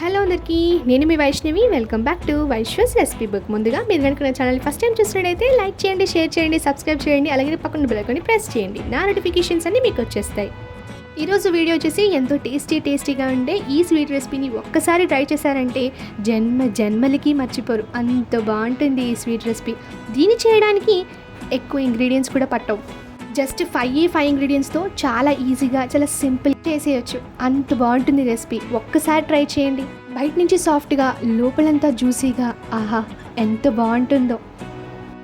Hello అందరికీ నేను మీ వైష్ణవి. వెల్కమ్ బ్యాక్ టు వైశ్వస్ రెసిపీ బుక్ ముందుగా మీరు కనుక నా ఛానల్ ఫస్ట్ టైం చూసినట్టయితే లైక్ చేయండి షేర్ చేయండి సబ్స్క్రైబ్ చేయండి అలాగే పక్కన బెల్కొని ప్రెస్ చేయండి. నా నోటిఫికేషన్స్ అన్ని మీకు వచ్చేస్తాయి. ఈరోజు వీడియో వచ్చేసి ఎంతో టేస్టీ టేస్టీగా ఉండే ఈ స్వీట్ రెసిపీని ఒక్కసారి ట్రై చేశారంటే జన్మ జన్మలకి మర్చిపోరు. అంత బాగుంటుంది ఈ స్వీట్ రెసిపీ దీన్ని చేయడానికి ఎక్కువ ఇంగ్రీడియంట్స్ కూడా పట్టవు. జస్ట్ ఫైవ్ ఫైవ్ ఇంగ్రీడియంట్స్తో చాలా ఈజీగా చాలా సింపుల్ చేసేయచ్చు. అంత బాగుంటుంది రెసిపీ ఒక్కసారి ట్రై చేయండి. బయట నుంచి సాఫ్ట్గా లోపలంతా జ్యూసీగా ఆహా ఎంత బాగుంటుందో.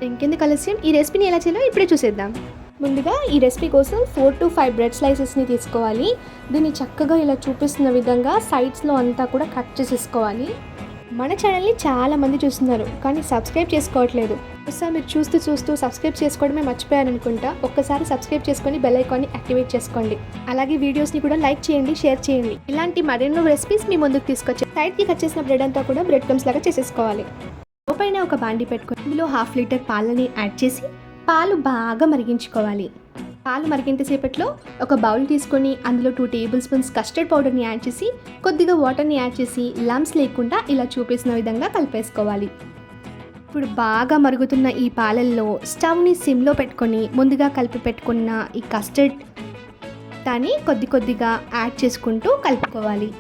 ఇంకెందుకు ఆలస్యం? ఈ రెసిపీని ఎలా చేయాలో ఇప్పుడే చూసేద్దాం. ముందుగా ఈ రెసిపీ కోసం ఫోర్ టు ఫైవ్ బ్రెడ్ స్లైసెస్ని తీసుకోవాలి. దీన్ని చక్కగా ఇలా చూపిస్తున్న విధంగా సైడ్స్లో అంతా కూడా కట్ చేసేసుకోవాలి. మన ఛానల్ని చాలా మంది చూస్తున్నారు కానీ సబ్స్క్రైబ్ చేసుకోవట్లేదు. ఒకసారి మీరు చూస్తూ చూస్తూ సబ్స్క్రైబ్ చేసుకోవడమే మర్చిపోయారనుకుంటా ఒక్కసారి సబ్స్క్రైబ్ చేసుకొని బెల్ ఐకాన్ని యాక్టివేట్ చేసుకోండి. అలాగే వీడియోస్ని కూడా లైక్ చేయండి షేర్ చేయండి. ఇలాంటి మరెన్నో రెసిపీస్ మీ ముందుకు తీసుకొచ్చి సైడ్కి కట్ చేసిన బ్రెడ్ అంతా కూడా బ్రెడ్ క్రమ్స్ లాగా చేసేసుకోవాలి. స్టవ్ పైన ఒక బాండి పెట్టుకొని ఇందులో హాఫ్ లీటర్ పాలని యాడ్ చేసి పాలు బాగా మరిగించుకోవాలి. పాలు మరిగేంతసేపట్లో ఒక బౌల్ తీసుకొని అందులో టూ టేబుల్ స్పూన్స్ కస్టర్డ్ పౌడర్ని యాడ్ చేసి కొద్దిగా వాటర్ని యాడ్ చేసి లమ్స్ లేకుండా ఇలా చూపిస్తున్న విధంగా కలిపేసుకోవాలి. ఇప్పుడు బాగా మరుగుతున్న ఈ పాలల్లో స్టవ్ని సిమ్లో పెట్టుకొని ముందుగా కలిపి పెట్టుకున్న ఈ కస్టర్డ్ దాన్ని కొద్ది కొద్దిగా యాడ్ చేసుకుంటూ కలుపుకోవాలి.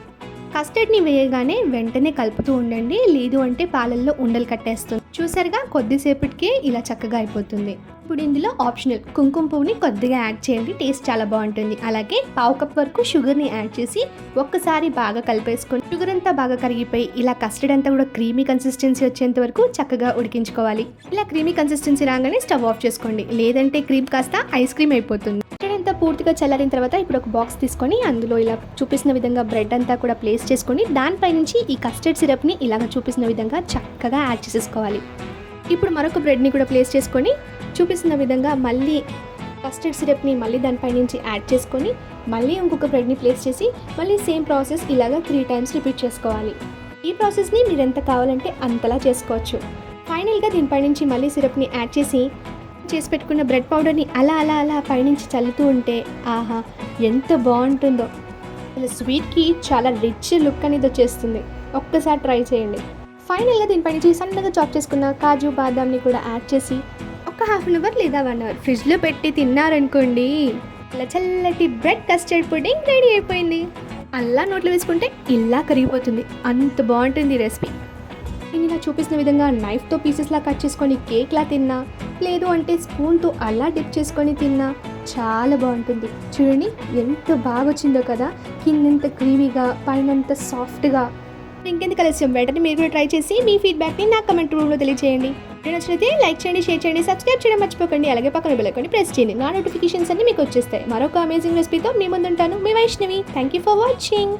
కస్టర్డ్ని వేయగానే వెంటనే కలుపుతూ ఉండండి. లేదు అంటే పాలల్లో ఉండలు కట్టేస్తుంది. చూసారుగా? కొద్దిసేపటికే ఇలా చక్కగా అయిపోతుంది. ఇప్పుడు ఇందులో ఆప్షనల్ కుంకుమ పువ్వుని కొద్దిగా యాడ్ చేయండి. టేస్ట్ చాలా బాగుంటుంది. అలాగే పావు కప్ వరకు షుగర్ని యాడ్ చేసి ఒక్కసారి బాగా కలిపేసుకొని షుగర్ అంతా బాగా కరిగిపోయి ఇలా కస్టర్డ్ అంతా కూడా క్రీమీ కన్సిస్టెన్సీ వచ్చేంత వరకు చక్కగా ఉడికించుకోవాలి. ఇలా క్రీమీ కన్సిస్టెన్సీ రాగానే స్టవ్ ఆఫ్ చేసుకోండి. లేదంటే క్రీమ్ కాస్త ఐస్ క్రీమ్ అయిపోతుంది. అంతా పూర్తిగా చల్లారిన తర్వాత ఇప్పుడు ఒక బాక్స్ తీసుకొని అందులో ఇలా చూపిస్తున్న విధంగా బ్రెడ్ అంతా కూడా ప్లేస్ చేసుకొని దానిపై నుంచి ఈ కస్టర్డ్ సిరప్ని ఇలాగ చూపిస్తున్న విధంగా చక్కగా యాడ్ చేసేసుకోవాలి. ఇప్పుడు మరొక బ్రెడ్ని కూడా ప్లేస్ చేసుకొని చూపిస్తున్న విధంగా మళ్ళీ కస్టర్డ్ సిరప్ని మళ్ళీ దానిపై నుంచి యాడ్ చేసుకొని మళ్ళీ ఇంకొక బ్రెడ్ని ప్లేస్ చేసి మళ్ళీ సేమ్ ప్రాసెస్ ఇలాగా త్రీ టైమ్స్ రిపీట్ చేసుకోవాలి. ఈ ప్రాసెస్ని మీరు ఎంత కావాలంటే అంతలా చేసుకోవచ్చు. ఫైనల్గా దీనిపై నుంచి మళ్ళీ సిరప్ని యాడ్ చేసి చేసి పెట్టుకున్న బ్రెడ్ పౌడర్ని అలా అలా అలా పైనుంచి చల్లుతూ ఉంటే ఆహా ఎంత బాగుంటుందో. ఇలా స్వీట్కి చాలా రిచ్ లుక్ అనేది వచ్చేస్తుంది. ఒక్కసారి ట్రై చేయండి. ఫైనల్గా దీనిపై నుంచి సన్నగా చాప్ చేసుకున్న కాజు బాదాంని కూడా యాడ్ చేసి ఒక హాఫ్ అన్ అవర్ లేదా వన్ అవర్ ఫ్రిడ్జ్లో పెట్టి తిన్నారనుకోండి ఇలా చల్లటి బ్రెడ్ కస్టర్డ్ పుడ్డింగ్ రెడీ అయిపోయింది. అల్లా నోట్లో వేసుకుంటే ఇలా కరిగిపోతుంది. అంత బాగుంటుంది రెసిపీ నేను ఇలా చూపిస్తున్న విధంగా నైఫ్తో పీసెస్లా కట్ చేసుకొని కేక్లా తిన్నా లేదు అంటే స్పూన్తో అలా డిప్ చేసుకొని తిన్నా చాలా బాగుంటుంది. చూడండి ఎంత బాగా వచ్చిందో కదా. కిందంత క్రీమీగా పైనంత సాఫ్ట్గా ఇంకెందుకు కలిసి వెంటనే మీరు కూడా ట్రై చేసి మీ ఫీడ్బ్యాక్ని నా కమెంట్ రూమ్లో తెలియజేయండి వీడియో నచ్చినైతే లైక్ చేయండి షేర్ చేయండి సబ్స్క్రైబ్ చేయడం మర్చిపోకండి. అలాగే పక్కన బెల్లకొని ప్రెస్ చేయండి. నా నోటిఫికేషన్స్ అన్ని మీకు వచ్చేస్తాయి. మరొక అమేజింగ్ రెసిపీతో మీ ముందుంటాను. మీ Vaishnavi. Thank you for watching